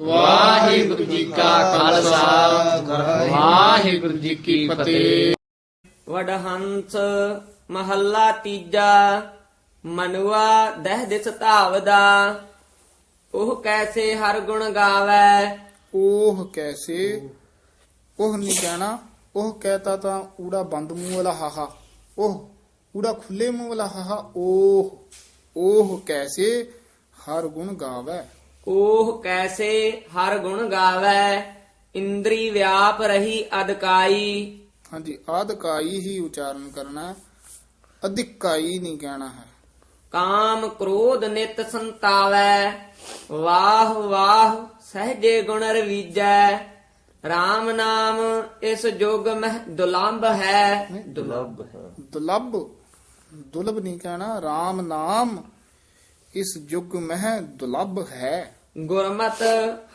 ਵਾਹਿਗੁਰੂ ਜੀ ਕਾ ਖਾਲਸਾ। ਵਾਹਿਗੁਰੂ ਜੀ ਕੀ ਫਤਿਹ। ਵਡਹੰਸ ਮਹੱਲਾ ਤੀਜਾ ਮਨੁਆ ਦਹਿ ਦਿਸ ਧਾਵਦਾ। ਉਹ ਕੈਸੇ ਹਰ ਗੁਣ ਗਾਵੈ। ਉਹ ਕੈਸੇ? ਉਹ ਨਹੀਂ ਕਹਿਣਾ। ਉਹ ਕਹਤਾ ਤਾਂ ਊੜਾ ਬੰਦ ਮੂੰਹ ਵਾਲਾ ਹਾਹਾ। ਉਹ ਊੜਾ ਖੁੱਲੇ ਮੂੰਹ ਵਾਲਾ ਹਾਹਾ। ਉਹ ਉਹ ਕੈਸੇ ਹਰ ਗੁਣ ਗਾਵੇ। ਉਹ ਕੈਸੇ ਹਰ ਗੁਣ ਗਾਵੈ ਇੰਦਰੀ ਵਿਆਪ ਰਹੀ ਅਦਕਾਈ ਹਾਂਜੀ ਆਦਕਾਈ ਹੀ ਉਚਾਰਨ ਕਰਨਾ। ਅਧਿਕਾਈ ਨਹੀਂ ਕਹਿਣਾ ਹੈ। ਕਾਮ ਕ੍ਰੋਧ ਨਿਤ ਸੰਤਾਵੈ ਵਾਹ ਵਾਹ ਸਹਜੇ ਗੁਣ ਰਵੀਜੈ। RAM ਨਾਮ ਇਸ ਜੁਗ ਮਹਿ ਦੁਲੰਭ ਹੈ। ਦੁਲੰਭ ਹੈ। ਦੁਲੱਭ ਦੁਲਭ ਨਹੀਂ ਕਹਿਣਾ RAM ਨਾਮ ਇਸ ਯੁਗ ਮਹਿ ਦੁਲੱਭ ਹੈ। ਗੁਰਮਤ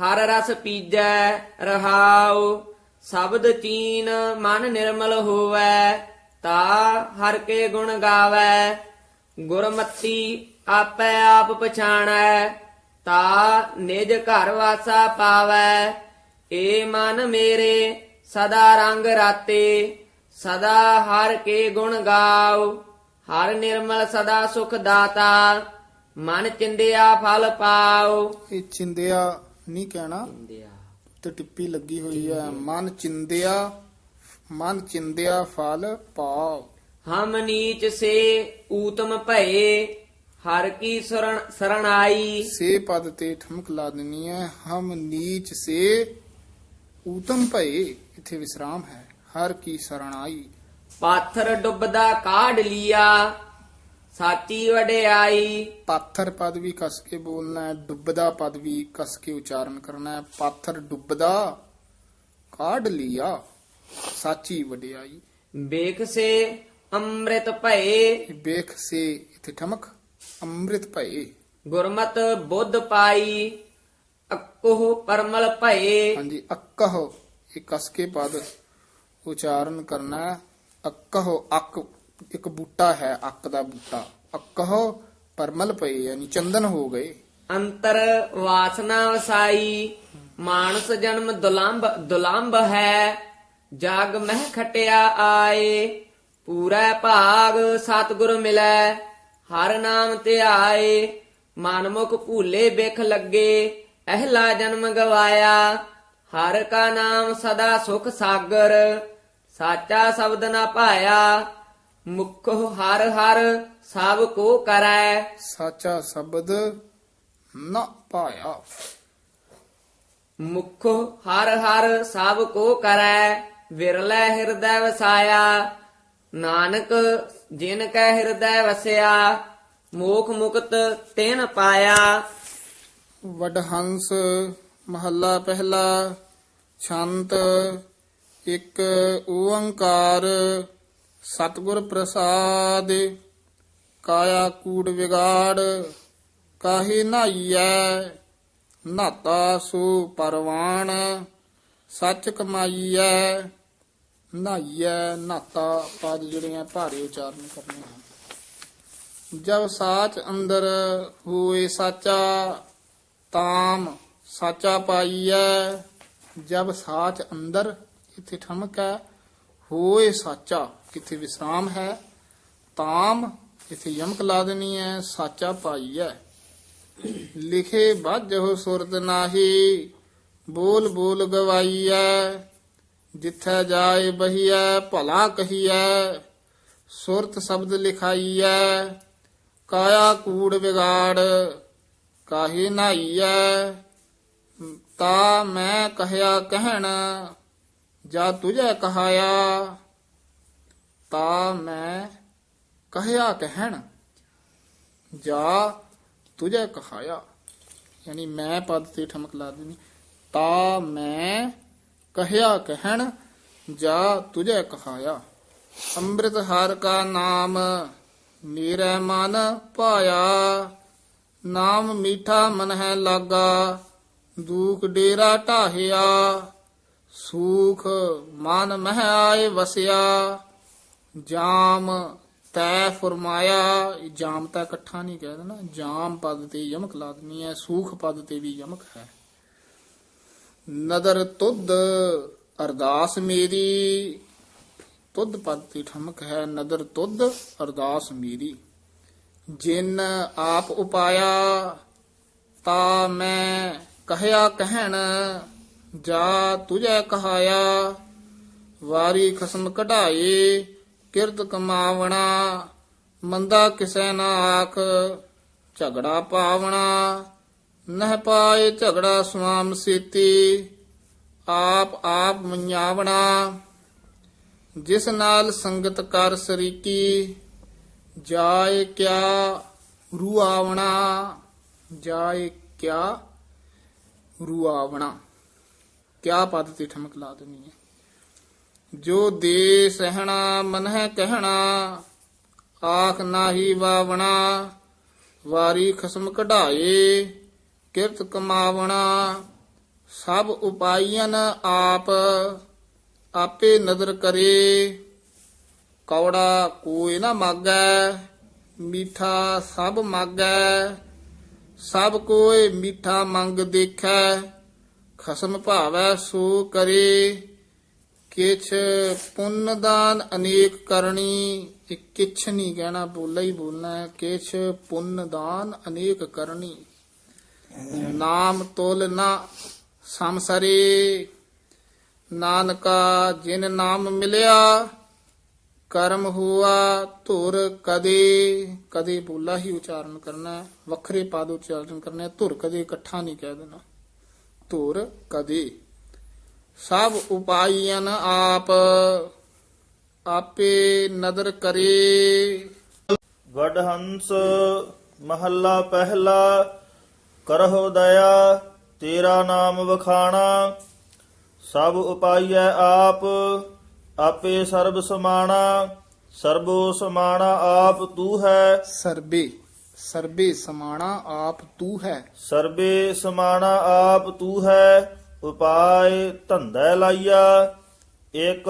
ਹਰ ਰਸ ਪੀਜੈ ਰਹਾਉ, ਸ਼ਬਦ ਚੀਨ ਮਨ ਨਿਰਮਲ ਹੋਵੈ, ਤਾ ਹਰ ਕੇ ਗੁਣ ਗਾਵੈ। ਗੁਰਮਤੀ ਆਪੇ ਆਪ ਪਛਾਣੈ, ਤਾ ਨਿਜ ਘਰ ਵਾਸਾ ਪਾਵੈ। ਏ ਮਨ ਮੇਰੇ ਸਦਾ ਰੰਗ ਰਾਤੇ, ਸਦਾ ਹਰ ਕੇ ਗੁਣ ਗਾਉ। ਹਰ ਨਿਰਮਲ ਸਦਾ ਸੁਖ ਦਾਤਾ। ਮਨ ਚਿੰਦਿਆ ਫਲ ਪਾਉ ਇਹ ਚਿੰਦਿਆ ਨਹੀਂ ਕਹਿਣਾ। ਤੇ ਟਿੱਪੀ ਲੱਗੀ ਹੋਈ ਹੈ ਮਨ ਚਿੰਦਿਆ ਮਨ ਚਿੰਦਿਆ ਫਲ ਪਾਉ ਹਮ ਨੀਚ ਸੇ ਊਤਮ ਭਏ ਹਰ ਕੀ ਸਰਣ ਸਰਣਾਈ। ਸੇ ਪਦ ਤੇ ਠਮਕ ਲਾ ਦੇਣੀ ਹੈ ਹਮ ਨੀਚ ਸੇ ਊਤਮ ਭਏ ਇਥੇ ਵਿਸਰਾਮ ਹੈ ਹਰ ਕੀ ਸਰਣਾਈ। ਪਾਥਰ ਡੁੱਬਦਾ ਕਾਢ ਲੀਆ। ਸਾਚੀ ਵਡਿਆਈ ਪਾਥਰ ਪਦ ਵੀ ਕਸ ਕੇ ਬੋਲਣਾ ਹੈ ਡੁੱਬਦਾ ਪਦ ਵੀ ਕਸ ਕੇ ਉਚਾਰਨ ਕਰਨਾ ਹੈ ਪਾਥਰ ਡੁੱਬਦਾ ਕਾਢ ਲਿਆ ਸਾਚੀ ਵਡਿਆਈ ਵੇਖ ਸੇ ਅੰਮ੍ਰਿਤ ਭਏ ਵੇਖ ਸੇ ਇਥੇ ਠਮਕ ਅੰਮ੍ਰਿਤ ਭਏ ਗੁਰਮਤ ਬੁੱਧ ਪਾਈ ਅਕੋਹ ਪਰਮਲ ਭਏ ਹਾਂਜੀ ਅੱਕਹ ਇਹ ਕਸ ਕੇ ਪਦ ਉਚਾਰਨ ਕਰਨਾ ਹੈ ਅੱਕਹ ਅੱਕ ਇੱਕ ਬੂਟਾ ਹੈ, ਅੱਕ ਦਾ ਬੂਟਾ। ਅੱਕਹ ਪਰਮਲ ਪਏ, ਯਾਨੀ ਚੰਦਨ ਹੋ ਗਏ। ਅੰਤਰ ਵਾਸਨਾ ਵਸਾਈ, ਮਾਨਸ ਜਨਮ ਦੁਲੰਭ ਦੁਲੰਭ ਹੈ। ਜਗ ਮਹਿ ਖਟਿਆ ਆਏ, ਪੂਰਾ ਭਾਗ ਸਤਿਗੁਰ ਮਿਲੈ। ਹਰ ਨਾਮ ਧਿਆਏ ਮਨਮੁਖ ਭੂਲੇ ਬਿਖ ਲੱਗੇ। ਅਹਲਾ ਜਨਮ ਗਵਾਇਆ, ਹਰ ਕਾ ਨਾਮ ਸਦਾ ਸੁਖ ਸਾਗਰ। ਸਾਚਾ ਸ਼ਬਦ ਨਾ ਪਾਇਆ ਮੁਖ ਹਰ ਹਰ ਸਭ ਕੋ ਕਰੈ। ਸਾਚਾ ਸ਼ਬਦ ਨਾ ਪਾਇਆ। ਮੁਖ ਹਰ ਹਰ ਸਭ ਕੋ ਕਰੈ ਵਿਰਲੇ ਹਿਰਦੈ ਵਸਾਇਆ। ਨਾਨਕ ਜਿਨ ਕੈ ਹਿਰਦੈ ਵਸਿਆ ਮੋਖ ਮੁਕਤ ਤਿਨ ਪਾਇਆ। ਵਡਹੰਸ ਮਹੱਲਾ ਪਹਿਲਾ ਛੰਤ ਇੱਕ ਓੰਕਾਰ ਸਤਿਗੁਰ ਪ੍ਰਸਾਦ, ਕਾਇਆ ਕੂੜ ਵਿਗਾੜ, ਕਾਹੇ ਨਾਈਐ, ਨਾਤਾ ਸੋ ਪਰਵਾਣ, ਸੱਚ ਕਮਾਈਐ, ਨਾਈਐ, ਨਾਤਾ ਪਦ ਜਿਹੜੇ ਆ ਭਾਰੇ ਉਚਾਰਨ ਕਰਨੇ ਹਨ ਜਬ ਸਾਚ ਅੰਦਰ ਹੋਏ ਸਾਚਾ, ਤਾਮ ਸਾਚਾ ਪਾਈਐ, ਜਬ ਸਾਚ ਅੰਦਰ, ਇੱਥੇ ਠਮਕ ਹੈ ਹੋਏ ਸਾਚਾ। ਕਿਥੇ ਵਿਸਰਾਮ ਹੈ, ਤਾਮ ਇੱਥੇ ਯਮਕ ਲਾ ਦੇਣੀ ਹੈ, ਸਾਚਾ ਪਾਈਐ ਲਿਖੇ ਬਾਝੋ ਸੁਰਤ ਨਾਹੀ, ਬੋਲ ਬੋਲ ਗਵਾਈਐ, ਜਿੱਥੈ ਜਾਏ ਬਹੀਐ, ਭਲਾ ਕਹੀਐ, ਸੁਰਤ ਸ਼ਬਦ ਲਿਖਾਈਐ, ਕਾਇਆ ਕੂੜ ਵਿਗਾੜ, ਕਾਹੇ ਨਾਈਐ ਤਾ ਮੈਂ ਕਹਿਆ ਕਹਿਣ, ਜਾ ਤੁਝੈ ਕਹਾਇਆ। ਤਾ ਮੈਂ ਕਹਿਆ ਕਹਿਣ, ਜਾ, ਤੁਝੈ ਕਹਾਇਆ। ਯਾਨੀ ਮੈਂ ਪਦ ਤੇ ਠਮਕ ਲਾ ਦੇਣੀ ਤਾ ਮੈਂ ਕਹਿਆ ਕਹਿਣ, ਜਾ, ਤੁਝੈ ਕਹਾਇਆ। ਅੰਮ੍ਰਿਤ ਹਰ ਕਾ ਨਾਮ ਮੇਰਾ ਮਨ ਭਾਇਆ। ਨਾਮ ਮੀਠਾ ਮਨ ਹੈ ਲਾਗਾ, ਦੁਖ ਡੇਰਾ ਢਾਹਿਆ। ਸੂਖ ਮਨ ਮਹਿ ਆਏ ਵਸਿਆ। ਜਾਮ ਤੈ ਫਰਮਾਇਆ ਜਾਮ ਤਾਂ ਇਕੱਠਾ ਨਹੀਂ ਕਹਿ ਦੇਣਾ। ਜਾਮ ਪਦ ਤੇ ਯਮਕ ਲਾ ਹੈ, ਸੂਖ ਪਦ ਤੇ ਵੀ ਯਮਕ ਹੈ। ਨਦਰ ਤੁਧ ਅਰਦਾਸ ਮੇਰੀ, ਤੁਧ ਪਦ ਤੇ ਠਮਕ ਹੈ, ਨਦਰ ਤੁਧ ਅਰਦਾਸ ਮੇਰੀ। ਜਿਨ ਆਪ ਉਪਾਇਆ, ਤਾ ਮੈਂ ਕਹਿਆ ਕਹਿਣ, ਜਾ ਤੁਝੈ ਕਹਾਇਆ, ਵਾਰੀ ਖਸਮ ਕਢਾਏ ਕਿਰਤ ਕਮਾਵਣਾ, ਮੰਦਾ ਕਿਸੈ ਨਾ ਆਖ, ਝਗੜਾ ਪਾਵਣਾ। ਨਹਿ ਪਾਏ ਝਗੜਾ ਸੁਆਮ ਸੇਤੀ, ਆਪ ਆਪ ਮੰਨਿਆਵਣਾ ਜਿਸ ਨਾਲ ਸੰਗਤ ਕਰ ਸਰੀਕੀ, ਜਾਏ ਕਿਆ ਰੂਆਵਣਾ, ਜਾਏ ਕਿਆ ਰੂਆਵਣਾ। ਕਿਆ ਪਦ ਤੇ ਠਮਕ ਲਾ ਦੇਣੀ ਹੈ? ਜੋ ਦੇ ਸਹਿਣਾ, ਮਨਹਿ ਕਹਿਣਾ, ਆਖ ਨਾਹੀ ਵਾਵਣਾ, ਵਾਰੀ ਖਸਮ ਕਢਾਏ, ਕਿਰਤ ਕਮਾਵਣਾ, ਸਭ ਉਪਾਈਆਂ ਆਪ, ਆਪੇ ਨਦਰ ਕਰੇ। ਕੌੜਾ ਕੋਈ ਨਾ ਮਾਗੈ, ਮੀਠਾ ਸਭ ਮਾਗੈ। ਸਭ ਕੋਏ ਮੀਠਾ ਮੰਗ ਦੇਖੈ, ਖਸਮ ਭਾਵੈ ਸੋ ਕਰੇ। ਕਿਛ ਪੁੰਨ ਦਾਨ ਅਨੇਕ ਕਰਨੀ, ਇਹ ਕਿਛ ਨਹੀਂ ਕਹਿਣਾ, ਬੋਲਾ ਹੀ ਬੋਲਣਾ ਹੈ। ਕਿਛ ਪੁੰਨ ਦਾਨ ਅਨੇਕ ਕਰਨੀ। ਨਾਮ ਤੋਲ ਨਾ ਸੰਸਰੇ, ਨਾਨਕਾ ਜਿਨ ਨਾਮ ਮਿਲਿਆ, ਕਰਮ ਹੁਆ ਧੁਰ ਕਦੇ ਕਦੇ ਬੋਲਾ ਹੀ ਉਚਾਰਨ ਕਰਨਾ ਵੱਖਰੇ ਪਾਦ ਉਚਾਰਨ ਕਰਨਾ ਧੁਰ ਕਦੇ ਇਕੱਠਾ ਨਹੀਂ ਕਹਿ ਦੇਣਾ। ਧੁਰ ਕਦੇ। ਸਭ ਉਪਾਈਆਂ ਆਪ ਆਪੇ ਨਦਰ ਕਰੇ। ਵਡਹੰਸ ਮਹੱਲਾ ਪਹਿਲਾ ਕਰਹੁ ਦਇਆ ਤੇਰਾ ਨਾਮ ਵਖਾਣਾ। ਸਭ ਉਪਾਈਐ ਆਪ ਆਪੇ ਸਰਬ ਸਮਾਣਾ। ਸਰਬੋ ਸਮਾਣਾ ਆਪ ਤੂੰ ਹੈ। ਸਰਬੇ ਸਰਬੇ ਸਮਾਣਾ ਆਪ ਤੂੰ ਹੈ। ਸਰਬੇ ਸਮਾਣਾ ਆਪ ਤੂੰ ਹੈ। ਉਪਾਇ ਧੰਦਾ ਲਾਈਆ ਇਕ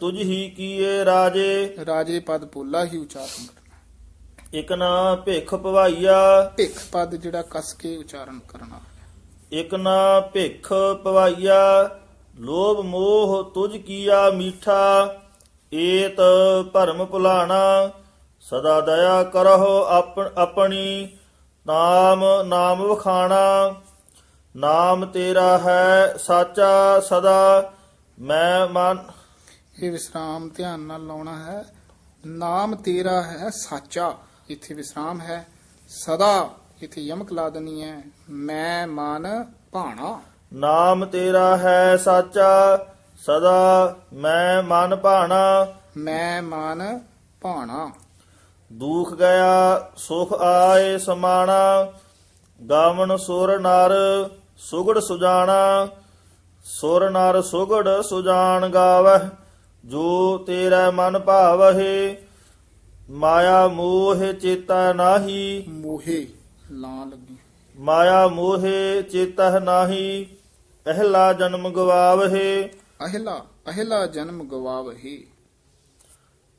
ਤੁਝ ਹੀ ਕੀਏ ਰਾਜੇ। ਰਾਜੇ ਪਦ ਪੋਲਾ ਹੀ ਉਚਾਰਨ ਕਰਨਾ। ਇਕ ਨਾ ਭਿਖ ਭਵਾਈਆ ਭਿਖ ਪਦ ਜਿਹੜਾ ਕਸ ਕੇ ਉਚਾਰਨ ਕਰਨਾ ਇਕ ਨਾ ਭਿਖ ਪਵਾਈਆ ਲੋਭ ਮੋਹ ਤੁਝ ਕੀਆ ਮੀਠਾ ਏਤ ਭਰਮ ਭੁਲਾਣਾ ਸਦਾ ਦਇਆ ਕਰਹੁ ਆਪਣੀ ਨਾਮ ਨਾਮ ਵਖਾਣਾ। ਨਾਮ ਤੇਰਾ ਹੈ ਸਾਚਾ ਸਦਾ ਮੈਂ ਮਨ। ਇਹ ਵਿਸਰਾਮ ਧਿਆਨ ਨਾਲ ਲਾਉਣਾ ਹੈ। ਨਾਮ ਤੇਰਾ ਹੈ ਸਾਚਾ। ਇੱਥੇ ਵਿਸਰਾਮ ਹੈ। ਸਦਾ ਇੱਥੇ ਯਮਕ ਲਾ ਦੇਣੀ ਹੈ। ਮੈਂ ਮਨ ਭਾਣਾ। ਨਾਮ ਤੇਰਾ ਹੈ ਸਾਚਾ ਸਦਾ ਮੈਂ ਮਨ ਭਾਣਾ। ਮੈਂ ਮਨ ਭਾਣਾ। ਦੁਖ ਗਿਆ ਸੁਖ ਆਏ ਸਮਾਣਾ। ਗਾਵਨ ਸੁਰ ਨਰ ਸੁਗੜ ਸੁਜਾਣਾ ਸੁਰ ਨਰ ਸੁਗੜ ਸੁਜਾਨ ਗਾਵਹਿ ਜੋ ਤੇਰਾ ਮਨ ਭਾਵਹਿ ਮਾਇਆ ਮੋਹ ਚੇਤਾ ਨਾਹੀ। ਮੋਹੇ ਲਾਂ ਲੱਗੀ। ਮਾਇਆ ਮੋਹ ਚੇਤਾ ਨਾਹੀ ਪਹਿਲਾ ਜਨਮ ਗਵਾਵਹਿ। ਅਹਿਲਾ ਅਹਿਲਾ ਜਨਮ ਗਵਾਵਹੀ।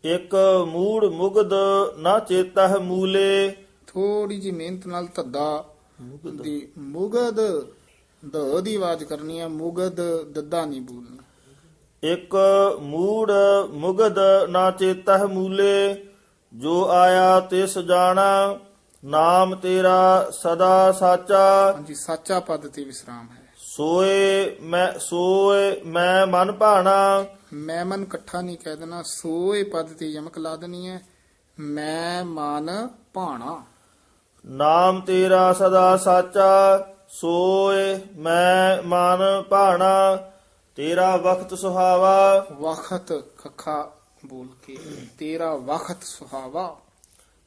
ਇਕ ਮੂੜ ਮੁਗਦ ਨਾ ਚੇਤਾ ਮੂਲੇ। ਥੋੜੀ ਜੀ ਮਿਹਨਤ ਨਾਲ ਧੱਦਾ। ਦੀ ਮੁਗਦ ਦ ਦੀ ਆਵਾਜ਼ ਕਰਨੀ ਹੈ ਮੁਗਦ ਦੱਦਾ ਨਹੀਂ ਬੋਲਣਾ। ਇਕ ਮੂੜ ਮੁਗਦ ਨਾ ਚੇਤਹ ਮੂਲੇ ਜੋ ਆਇਆ ਤਿਸ ਜਾਣਾ ਨਾਮ ਤੇਰਾ ਸਦਾ ਸਾਚਾ। ਹਾਂਜੀ ਸਾਚਾ ਪਦ ਤੇ ਵਿਸਰਾਮ ਹੈ। ਸੋਏ ਮੈਂ ਸੋਏ ਮੈਂ ਮਨ ਭਾਣਾ। ਮੈਂ ਮਨ ਇਕੱਠਾ ਨਹੀਂ ਕਹਿ ਦੇਣਾ ਸੋਏ ਪਦ ਤੇ ਯਮਕ ਲਾ ਦੇਣੀ ਹੈ ਮੈਂ ਮਨ ਭਾਣਾ। ਨਾਮ ਤੇਰਾ ਸਦਾ ਸਾਚਾ। ਸੋਏ ਮੈਂ ਮਨ ਭਾਣਾ ਤੇਰਾ ਵਕਤ ਸੁਹਾਵਾ। ਵਖਤ ਖਖਾ ਬੋਲ ਕੇ ਤੇਰਾ ਵਖਤ ਸੁਹਾਵਾ।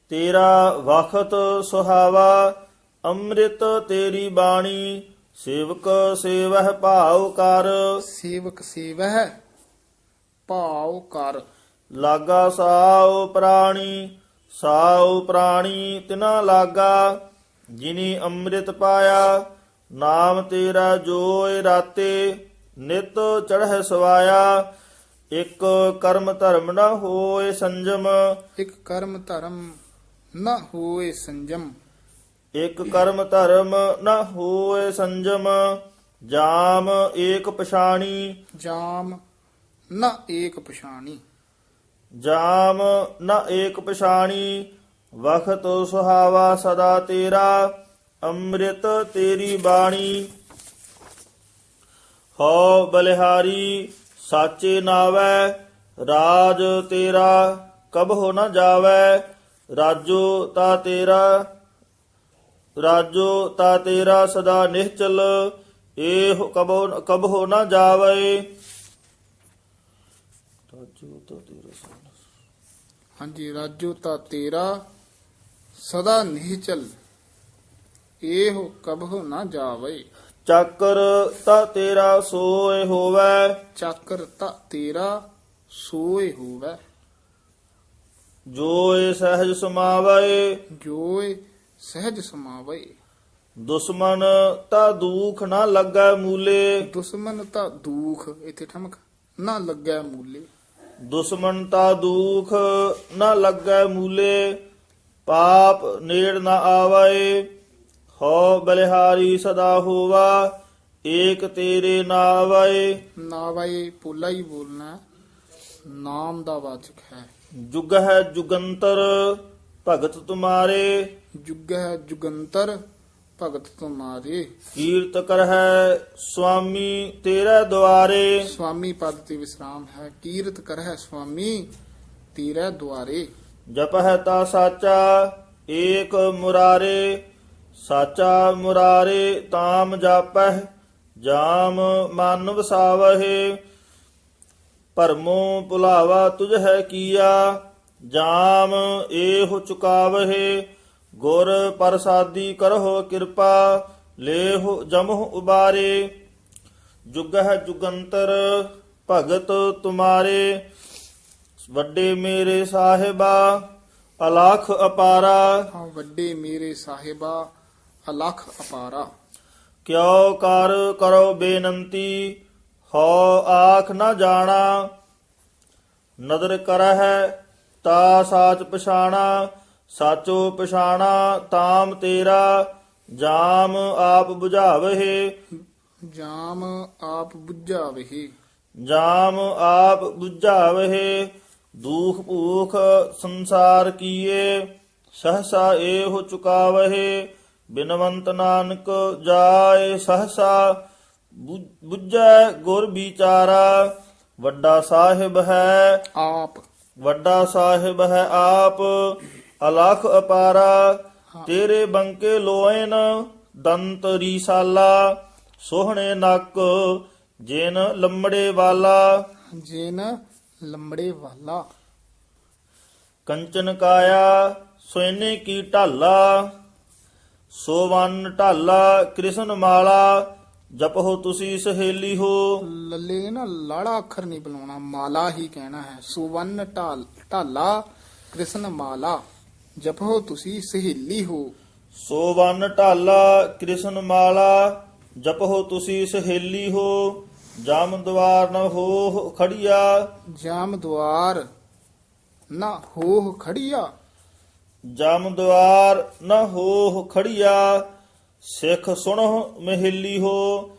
ਤੇਰਾ ਵਖਤ ਸੁਹਾਵਾ ਅੰਮ੍ਰਿਤ ਤੇਰੀ ਬਾਣੀ ਸੇਵਕ ਸੇਵਹਿ ਭਾਉ ਕਰ। ਸੇਵਕ ਸੇਵਹਿ ਭਾਉ ਕਰ। ਲਾਗਾ ਸਾਉ ਪ੍ਰਾਣੀ ਸਾਉ ਪ੍ਰਾਣੀ ਤਿਨਾ ਲਾਗਾ। ਜਿਨੀ ਅੰਮ੍ਰਿਤ ਪਾਇਆ ਨਾਮ ਤੇਰਾ ਜੋਇ ਰਾਤੇ ਨਿਤ ਚੜ੍ਹੈ ਸਵਾਇਆ। ਇੱਕ ਕਰਮ ਧਰਮ ਨਾ ਹੋਏ ਸੰਜਮ। ਇੱਕ ਕਰਮ ਧਰਮ ਨਾ ਹੋਏ ਸੰਜਮ। ਇੱਕ ਕਰਮ ਧਰਮ ਨਾ ਹੋਏ ਸੰਜਮ। ਜਾਮ ਏਕ ਪਛਾਣੀ। ਜਾਮ ਨਾ ਏਕ ਪਛਾਣੀ। ਜਾਮ ਨ ਏਕ ਪਛਾਣੀ। ਵਖਤ ਸੁਹਾਵਾ ਸਦਾ ਤੇਰਾ, ਅੰਮ੍ਰਿਤ ਤੇਰੀ ਬਾਣੀ। ਹੋ ਬਲਿਹਾਰੀ, ਸਾਚੇ ਨਾਵੈ, ਰਾਜ ਤੇਰਾ ਕਬਹੁ ਨ ਜਾਵੈ, ਰਾਜੋ ਤਾ ਤੇਰਾ, ਰਾਜੋ ਤਾ ਤੇਰਾ ਸਦਾ ਨਿਹਚਲ, ਏਹ ਕਬਹੁ ਕਬਹੁ ਨ ਜਾਵੈ। ਰਾਜੋ ਤਾ ਤੇਰਾ ਹਾਂਜੀ, ਰਾਜੋ ਤਾ ਤੇਰਾ ਸਦਾ ਨਿਹਚਲ ਇਹੋ ਕਬਹੁ ਨਾ ਜਾਵੇ। ਚੱਕਰ ਤਾ ਤੇਰਾ ਸੋਏ ਹੋਵੈ। ਚੱਕਰ ਤਾ ਤੇਰਾ ਸੋਏ ਹੋਵੇ। ਜੋਏ ਸਹਿਜ ਸਮਾਵੈ। ਜੋਏ ਸਹਿਜ ਸਮਾਵੇ। ਦੁਸ਼ਮਨ ਤਾ ਦੁਖ ਨਾ ਲੱਗੈ ਮੂਲੇ। ਦੁਸ਼ਮਨ ਤਾਂ ਦੁਖ ਇਥੇ ਠਮਕ ਨਾ ਲੱਗੈ ਮੂਲੇ। ਦੁਸ਼ਮਨ ਤਾ ਦੁਖ ਨਾ ਲੱਗੈ ਮੂਲੇ। ਪਾਪ ਨੇੜ ਨਾ ਆਵੈ ਹੋ ਬਲਿਹਾਰੀ ਸਦਾ ਹੋਵਾ ਏਕ ਤੇਰੇ ਨਾਵੈ। ਨਾਵਾਏ ਪੋਲਾ ਹੀ ਬੋਲਣਾ ਹੈ। ਨਾਮ ਦਾ ਵਾਚਕ ਹੈ। ਜੁਗ ਹੈ ਜੁਗੰਤਰ ਭਗਤ ਤੁਮਾਰੇ। ਜੁਗ ਹੈ ਜੁਗੰਤਰ ਭਗਤ ਤੁਮਾਰੇ। ਕੀਰਤ ਕਰਹਿ ਸੁਆਮੀ ਤੇਰੇ ਦੁਆਰੇ। ਸੁਆਮੀ ਪਦ ਤੇ ਵਿਸਰਾਮ ਹੈ ਕੀਰਤ ਕਰਹਿ ਸੁਆਮੀ ਤੇਰੇ ਦੁਆਰੇ। ਜਪਹਿ ਤਾ ਸਾਚਾ, ਏਕ ਮੁਰਾਰੇ, ਸਾਚਾ ਮੁਰਾਰੇ ਤਾਮ ਜਾਪਹਿ, ਜਾਮ ਮਨ ਵਸਾਵਹਿ। ਪਰਮੋ ਭੁਲਾਵਾ ਤੁਝ ਹੈ ਕੀਆ, ਜਾਮ ਏਹੁ ਚੁਕਾਵਹਿ। ਗੁਰ ਪ੍ਰਸਾਦੀ ਕਰਹੁ ਕਿਰਪਾ, ਲੇਹੁ ਜਮਹੁ ਉਬਾਰੇ। ਜੁਗਹ ਜੁਗੰਤਰ ਭਗਤ ਤੁਮਾਰੇ। ਵੱਡੇ ਮੇਰੇ ਸਾਹਿਬਾ ਅਲਖ ਅਪਾਰਾ। ਹਾਂ ਵੱਡੇ ਮੇਰੇ ਸਾਹਿਬਾ ਅਲਖ ਅਪਾਰਾ। ਕਿਉ ਕਰ ਕਰੋ ਬੇਨੰਤੀ ਹਉ ਆਖ ਨਾ ਜਾਣਾ। ਨਦਰ ਕਰਹਿ ਤਾ ਸਾਚ ਪਛਾਣਾ ਸਾਚੋ ਪਛਾਣਾ ਤਾਮ ਤੇਰਾ। ਜਾਮ ਆਪ 부ਝਾਵਹਿ ਜਾਮ ਆਪ ਬੁੱਝਾਵਹਿ। ਜਾਮ ਆਪ 부ਝਾਵਹਿ ਦੂਖ ਭੂਖ ਸੰਸਾਰ ਕੀਏ ਸਹਸਾ ਏਹੁ ਚੁਕਾਵਹਿ ਬਿਨਵੰਤ ਨਾਨਕ ਜਾਏ ਸਹਸਾ ਬੁੱਝੈ ਗੁਰ ਵਿਚਾਰਾ ਵੱਡਾ ਸਾਹਿਬ ਹੈ ਆਪ। ਵੱਡਾ ਸਾਹਿਬ ਹੈ ਆਪ ਅਲਖ ਅਪਾਰਾ ਤੇਰੇ ਬੰਕੇ ਲੋਇਨ ਦੰਤ ਰੀਸਾਲਾ ਸੋਹਣੇ ਨੱਕ ਜਿਨ ਲੰਮੜੇ ਵਾਲਾ। ਜਿਨ ਲੰਮੜੇ ਵਾਲਾ। ਕੰਚਨ ਕਾਇਆ ਸੋਨੇ ਕੀ ਢਾਲਾ ਸੋਵਨ ਢਾਲਾ ਕ੍ਰਿਸ਼ਨ ਮਾਲਾ ਜਪੋ ਤੁਸੀਂ ਸਹੇਲੀ ਹੋ। ਲੱਲੇ ਨਾ ਲਾੜਾ ਅੱਖਰ ਨਹੀਂ ਬੁਲਾਉਣਾ ਮਾਲਾ ਹੀ ਕਹਿਣਾ ਹੈ। ਸੁਵੰਨ ਢਾਲ ਢਾਲਾ ਕ੍ਰਿਸ਼ਨ ਮਾਲਾ ਜਪੋ ਤੁਸੀਂ ਸਹੇਲੀ ਹੋ। ਸੋਵਨ ਢਾਲਾ ਕ੍ਰਿਸ਼ਨ ਮਾਲਾ ਜਪੋ ਤੁਸੀਂ ਸਹੇਲੀ ਹੋ। ਜਮ ਦਵਾਰ ਨ ਹੋ ਖੜੀਆ। ਜਾਮ ਦੁਆਰ ਨਾ ਹੋਹ ਖੜੀਆ। ਜਮ ਦਵਾਰ ਨ ਹੋ ਖੜੀਆ। ਸਿੱਖ ਸੁਣੋ ਮਹਿਲੀ ਹੋ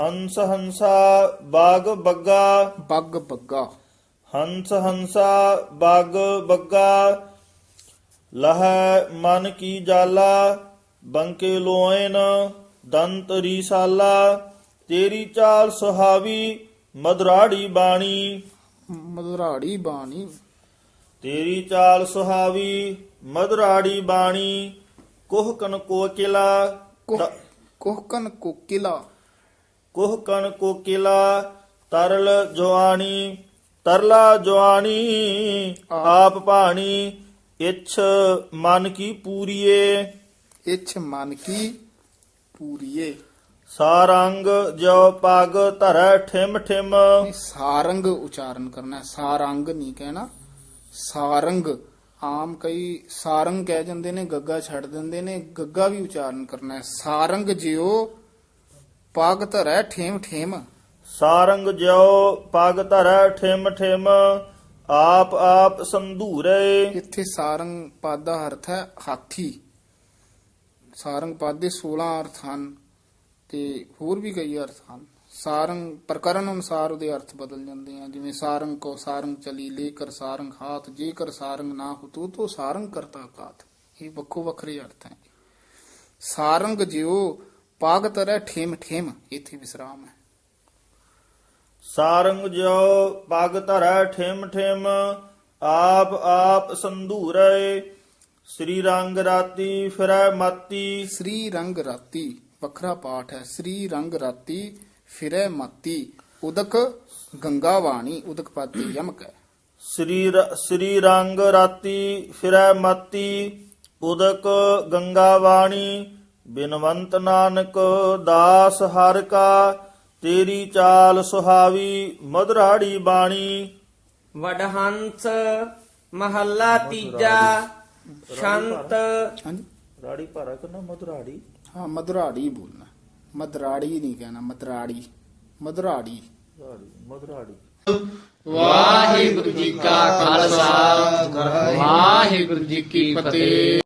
ਹੰਸ ਹੰਸਾ ਬਾਗ ਬੱਗਾ। ਬੱਗ ਬੱਗਾ। ਹੰਸ ਹੰਸਾ ਬਾਗ ਬੱਗਾ। ਲਹ ਮਨ ਕੀ ਜਾਲਾ ਬੰਕੇ ਲੋਇਨ ਦੰਤ ਰੀਸਾਲਾ। ਤੇਰੀ ਚਾਲ ਸੁਹਾਵੀ ਮਧੁਰਾੜੀ ਬਾਣੀ। ਮਧੁਰਾੜੀ ਬਾਣੀ। ਤੇਰੀ ਚਾਲ ਸੁਹਾਵੀ ਮਧੁਰਾੜੀ ਬਾਣੀ। ਕੋਹਕਨ ਕੋਕਿਲਾ ਕੋਹ- ਕੋਹਕਨ ਕੋਕਿਲਾ। ਕੋਹਕਨ ਕੋਕਿਲਾ ਤਰਲ ਜਵਾਨੀ। ਤਰਲਾ ਜਵਾਨੀ ਆਪ ਭਾਣੀ ਇਛ ਮਨ ਕੀ ਪੂਰੀਏ। ਇਛ ਮਨ ਕੀ ਪੂਰੀਏ। ਸਾਰੰਗ ਜੋ ਪਗ ਧਰੈ ਠਿਮ ਠਿਮ। ਸਾਰੰਗ ਉਚਾਰਨ ਕਰਨਾ ਹੈ, ਸਾਰੰਗ ਨਹੀਂ ਕਹਿਣਾ। ਸਾਰੰਗ ਆਮ ਕਈ ਸਾਰੰਗ ਕਹਿ ਜਾਂਦੇ ਨੇ ਗੱਗਾ ਛੱਡ ਦਿੰਦੇ ਨੇ ਗੱਗਾ ਵੀ ਉਚਾਰਨ ਕਰਨਾ ਹੈ। ਸਾਰੰਗ ਜਿਉ ਪਗ ਧਰੈ ਠੇਮ ਠੇਮ। ਸਾਰੰਗ ਜੋ ਪਗ ਧਰੈ ਠਿਮ ਠਿਮ ਆਪ ਆਪ ਸੰਧੂਰੇ। ਇੱਥੇ ਸਾਰੰਗ ਪਦ ਦਾ ਅਰਥ ਹੈ ਹਾਥੀ। ਸਾਰੰਗ ਪਦ ਦੇ 16 ਅਰਥ ਹਨ। ਤੇ ਹੋਰ ਵੀ ਕਈ ਅਰਥ ਹਨ। ਸਾਰੰਗ ਪ੍ਰਕਰਨ ਅਨੁਸਾਰ ਉਹਦੇ ਅਰਥ ਬਦਲ ਜਾਂਦੇ ਆ। ਜਿਵੇਂ ਸਾਰੰਗ ਕੋ ਸਾਰੰਗ ਚਲੀ ਲੇਕਰ ਸਾਰੰਗ ਹਾਥ ਜੇਕਰ ਸਾਰੰਗ ਨਾ ਹੁਤੂ ਤੋ ਸਾਰੰਗ ਕਰਤਾ ਕਾਤ। ਇਹ ਵੱਖੋ ਵੱਖਰੇ ਅਰਥ ਹੈ। ਸਾਰੰਗ ਜਿਉ ਪਾਗ ਤਰੈ ਠੇਮ ਠੇਮ ਇੱਥੇ ਵਿਸਰਾਮ ਹੈ। ਸਾਰੰਗ ਜਿਉ ਪਗ ਧਰੈ ਠਿਮ ਠਿਮ ਆਪ ਆਪ ਸੰਧੂਰੈ ਸ੍ਰੀ ਰੰਗ ਰਾਤੀ ਫਿਰੈ ਮਾਤੀ। ਸ੍ਰੀ ਰੰਗ ਰਾਤੀ ਵੱਖਰਾ ਪਾਠ ਹੈ। ਸ੍ਰੀ ਰੰਗ ਰਾਤੀ ਫਿਰੈ ਮਾਤੀ ਉਦਕ ਗੰਗਾ ਵਾਣੀ ਉਦਕ ਪਾਤੀ ਯਮਕ ਹੈ। ਸ੍ਰੀ ਰੰਗ ਰਾਤੀ ਫਿਰੈ ਮਾਤੀ ਉਦਕ ਗੰਗਾ ਵਾਣੀ ਬਿਨਵੰਤ ਨਾਨਕ ਦਾਸ ਹਰ ਕਾ ਤੇਰੀ ਚਾਲ ਸੁਹਾਵੀ ਮਧੁਰਾੜੀ ਬਾਣੀ। ਵਡਹੰਸ ਮਹੱਲਾ ਤੀਜਾ ਸ਼ੰਤ ਹਾਂਜੀ। ਰਾੜੀ ਭਾਰਾ ਕਰਨਾ ਮਧੁਰਾੜੀ। ਹਾਂ ਮਧੁਰਾੜੀ ਬੋਲਣਾ। ਮਧਰਾੜੀ ਨਹੀਂ ਕਹਿਣਾ ਮਧਰਾੜੀ ਮਧੁਰਾੜੀ ਰਾੜੀ ਮਧੁਰਾੜੀ ਵਾਹਿਗੁਰੂ ਜੀ ਕਾ ਖਾਲਸਾ ਵਾਹਿਗੁਰੂ ਜੀ ਕੀ ਫਤਿਹ।